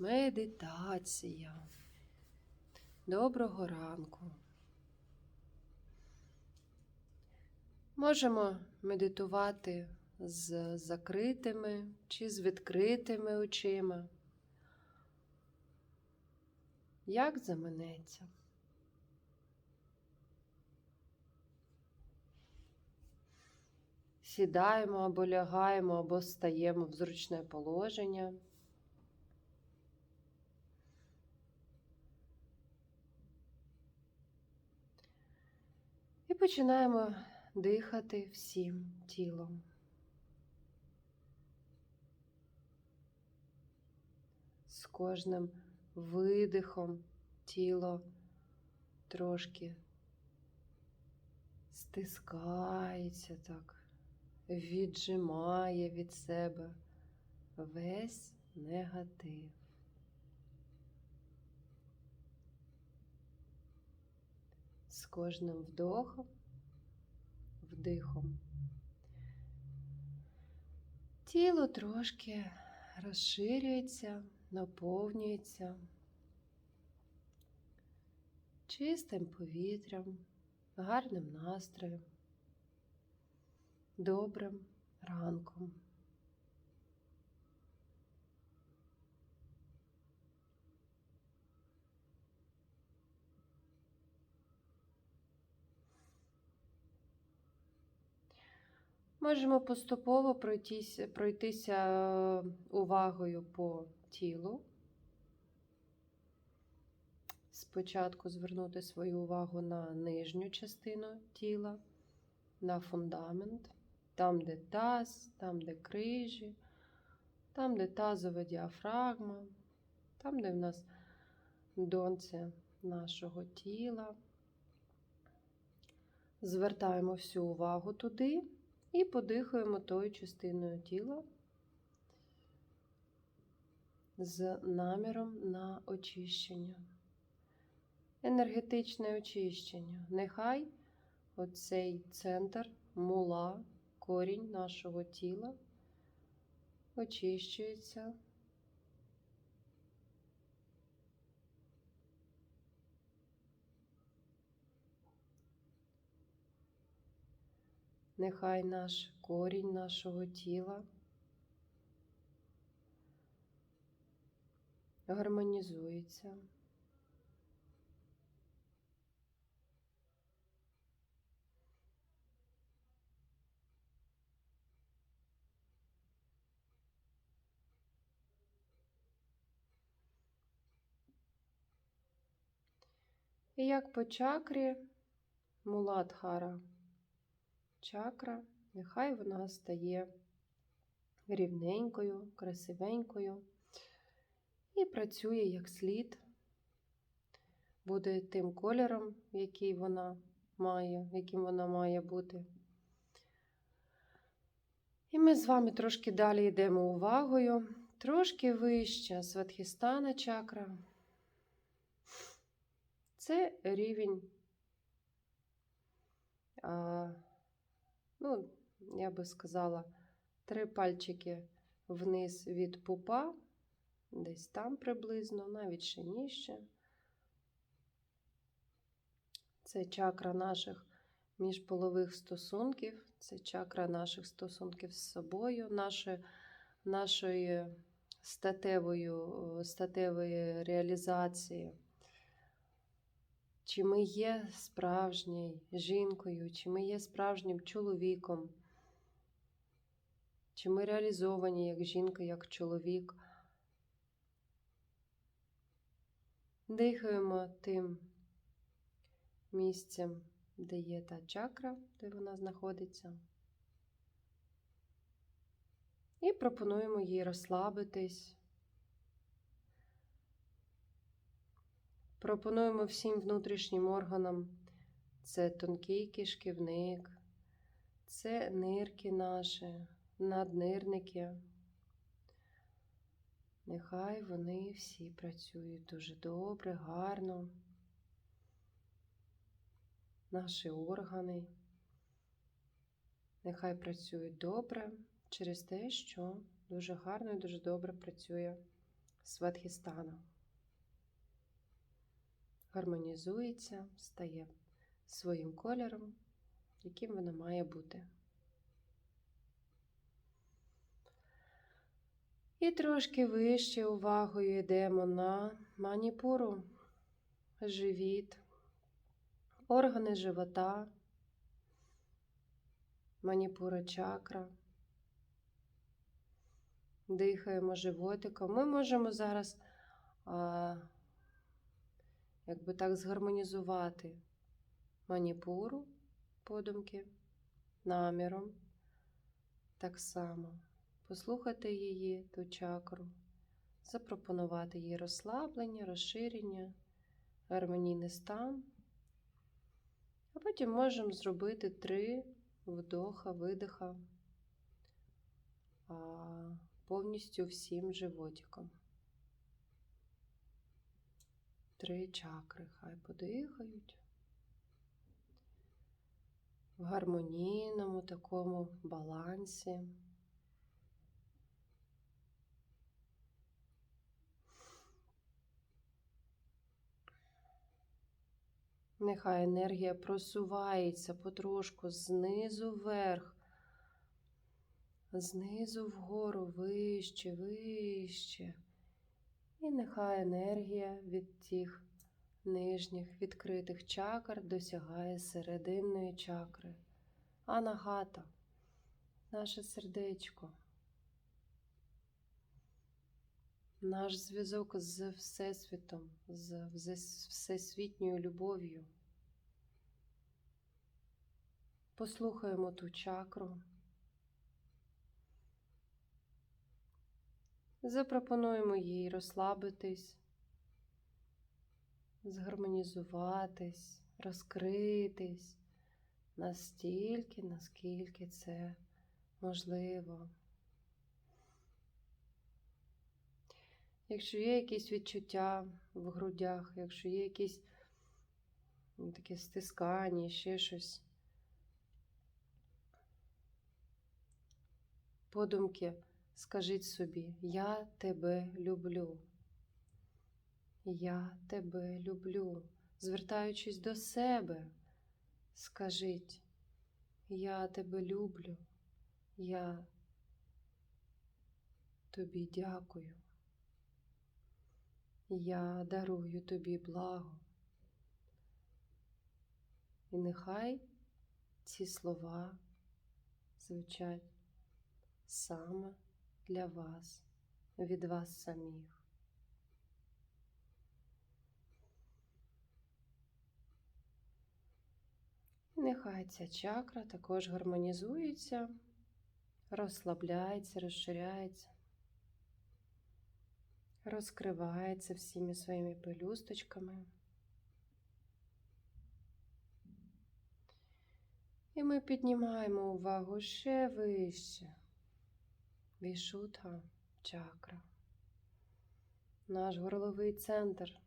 Медитація. Доброго ранку. Можемо медитувати з закритими чи з відкритими очима. Як заманеться. Сідаємо або лягаємо, або стаємо в зручне положення. Починаємо дихати всім тілом. З кожним видихом тіло трошки стискається так, віджимає від себе весь негатив. Кожним вдохом, вдихом. Тіло трошки розширюється, наповнюється чистим повітрям, гарним настроєм, добрим ранком. Можемо поступово пройтися, пройтися е, увагою по тілу. Спочатку звернути свою увагу на нижню частину тіла, на фундамент, там, де таз, там, де крижі, там, де тазова діафрагма, там, де в нас донце нашого тіла. Звертаємо всю увагу туди і подихаємо тою частиною тіла з наміром на очищення. Енергетичне очищення. Нехай оцей центр, мула, корінь нашого тіла очищується. Нехай наш корінь нашого тіла гармонізується. І як по чакрі Муладхара чакра, нехай вона стає рівненькою, красивенькою і працює як слід, буде тим кольором, який вона має, яким вона має бути. І ми з вами трошки далі йдемо увагою, трошки вище Сватхістана чакра. Це рівень, ну, я би сказала, три пальчики вниз від пупа, десь там приблизно, навіть ще нижче. Це чакра наших міжполових стосунків, це чакра наших стосунків з собою, нашої, нашої статевої, статевої реалізації. Чи ми є справжньою жінкою, чи ми є справжнім чоловіком, чи ми реалізовані як жінка, як чоловік. Дихаємо тим місцем, де є та чакра, де вона знаходиться. І пропонуємо їй розслабитись. Пропонуємо всім внутрішнім органам це тонкий кишківник, це нирки наші, наднирники. Нехай вони всі працюють дуже добре, гарно. Наші органи. Нехай працюють добре через те, що дуже гарно і дуже добре працює Сватхістана. Гармонізується, стає своїм кольором, яким вона має бути. І трошки вище увагою йдемо на маніпуру, живіт, органи живота, маніпура чакра. Дихаємо животиком. Ми можемо зараз, якби так, згармонізувати маніпуру подумки наміром. Так само послухати її, ту чакру, запропонувати їй розслаблення, розширення, гармонійний стан. А потім можемо зробити три вдоха, видиха повністю всім животиком. Три чакри хай подихають. В гармонійному такому балансі. Нехай енергія просувається потрошку знизу вверх, знизу вгору, вище, вище. І нехай енергія від тих нижніх відкритих чакр досягає серединної чакри. Анагата, наше сердечко, наш зв'язок з Всесвітом, з всесвітньою любов'ю. Послухаємо ту чакру. Запропонуємо їй розслабитись, згармонізуватись, розкритись настільки, наскільки це можливо. Якщо є якісь відчуття в грудях, якщо є якісь ну, таке стискання, ще щось, подумки, скажіть собі, я тебе люблю. Я тебе люблю. Звертаючись до себе, скажіть, я тебе люблю, я тобі дякую. Я дарую тобі благо. І нехай ці слова звучать саме для вас, від вас самих. Нехай ця чакра також гармонізується, розслабляється, розширяється розкривається всіми своїми пелюсточками. І ми піднімаємо увагу ще вище. Вішутха чакра. Наш горловий центр.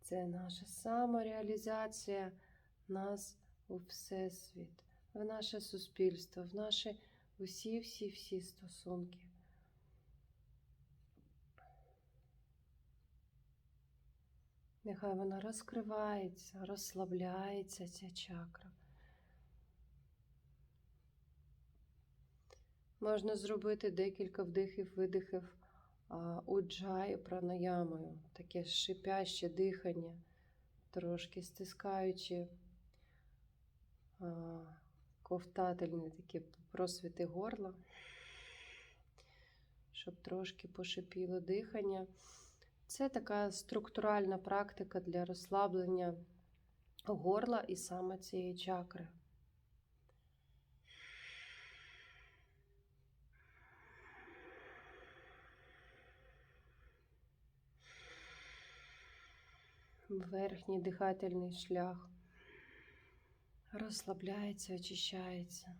Це наша самореалізація нас у Всесвіт, в наше суспільство, в наші усі-всі-всі стосунки. Нехай вона розкривається, розслабляється ця чакра. Можна зробити декілька вдихів, видихів уджаю пранаямою, таке шипяще дихання, трошки стискаючи ковтательні такі просвіти горла, щоб трошки пошипіло дихання. Це така структуральна практика для розслаблення горла і саме цієї чакри. Верхній дихательний шлях розслабляється, очищається.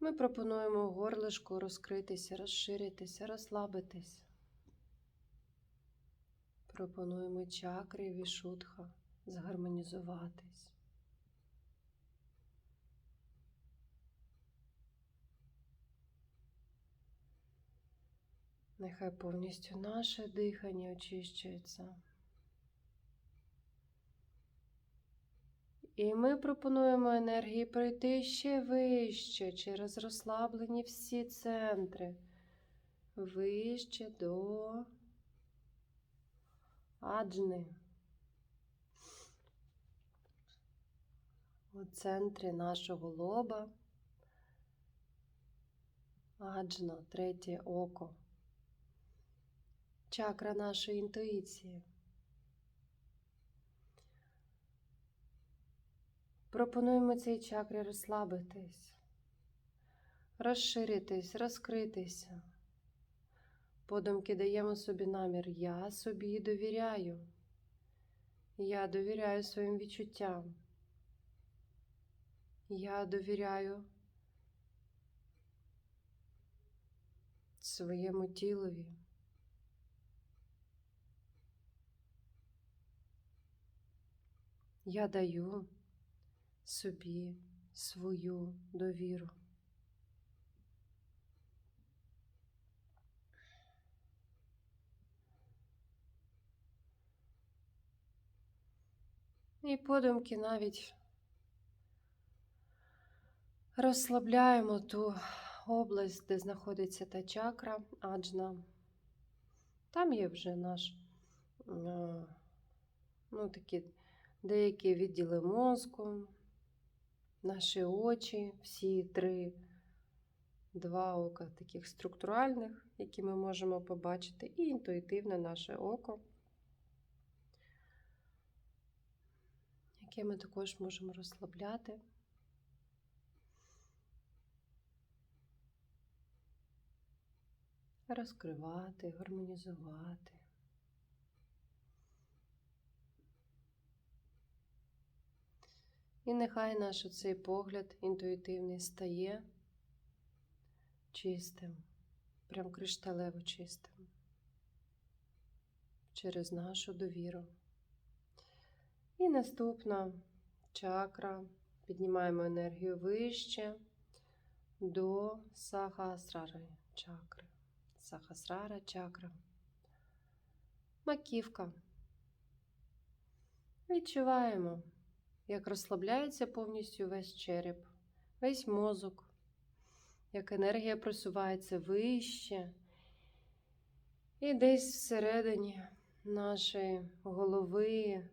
Ми пропонуємо горлишку розкритися, розширитися, розслабитись. Пропонуємо чакри вішутха згармонізуватись. Нехай повністю наше дихання очищується. І ми пропонуємо енергії пройти ще вище через розслаблені всі центри. Вище до аджни. У центрі нашого лоба. Аджна, третє око. Чакра нашої інтуїції. Пропонуємо цій чакрі розслабитись, розширитись, розкритися. Подумки даємо собі намір. Я собі довіряю. Я довіряю своїм відчуттям. Я довіряю своєму тілові. Я даю собі свою довіру. І подумки навіть розслабляємо ту область, де знаходиться та чакра аджна. Там є вже наш, е, ну, такі деякі відділи мозку, наші очі, всі три, два ока таких структуральних, які ми можемо побачити, і інтуїтивне наше око, яке ми також можемо розслабляти. Розкривати, гармонізувати. І нехай наш цей погляд інтуїтивний стає чистим, прям кришталево чистим через нашу довіру. І наступна чакра. Піднімаємо енергію вище до сахасрари чакри. Сахасрара чакра. Маківка. Відчуваємо як розслабляється повністю весь череп, весь мозок, як енергія просувається вище. І десь всередині нашої голови,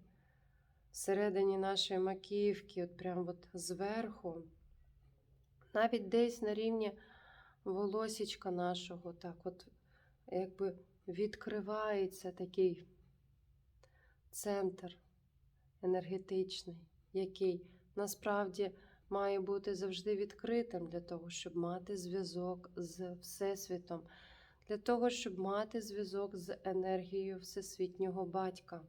всередині нашої маківки, от прямо от зверху, навіть десь на рівні волосічка нашого, так от якби відкривається такий центр енергетичний який насправді має бути завжди відкритим для того, щоб мати зв'язок з Всесвітом, для того, щоб мати зв'язок з енергією Всесвітнього Батька,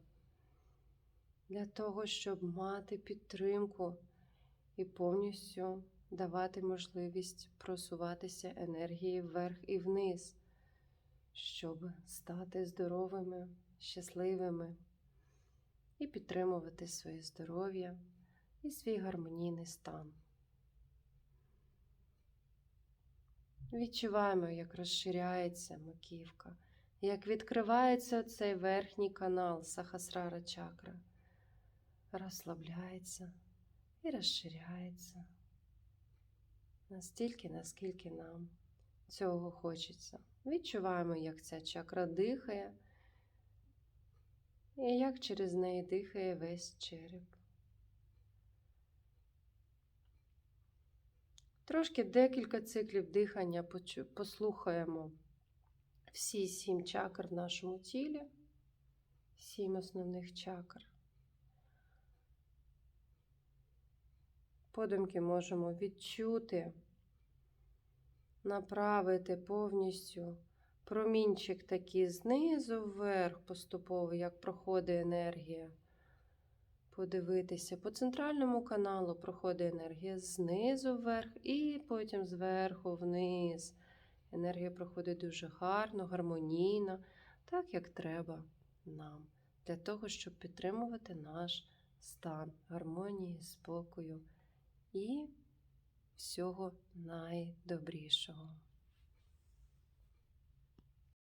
для того, щоб мати підтримку і повністю давати можливість просуватися енергії вверх і вниз, щоб стати здоровими, щасливими і підтримувати своє здоров'я і свій гармонійний стан. Відчуваємо, як розширяється маківка, як відкривається цей верхній канал Сахасрара чакра, розслабляється і розширяється настільки, наскільки нам цього хочеться. Відчуваємо, як ця чакра дихає і як через неї дихає весь череп. Трошки декілька циклів дихання послухаємо всі сім чакр в нашому тілі, сім основних чакр. Подумки можемо відчути, направити повністю промінчик такий знизу вверх поступово, як проходить енергія. Подивитися, по центральному каналу проходить енергія знизу вверх і потім зверху вниз. Енергія проходить дуже гарно, гармонійно, так як треба нам, для того, щоб підтримувати наш стан гармонії, спокою і всього найдобрішого.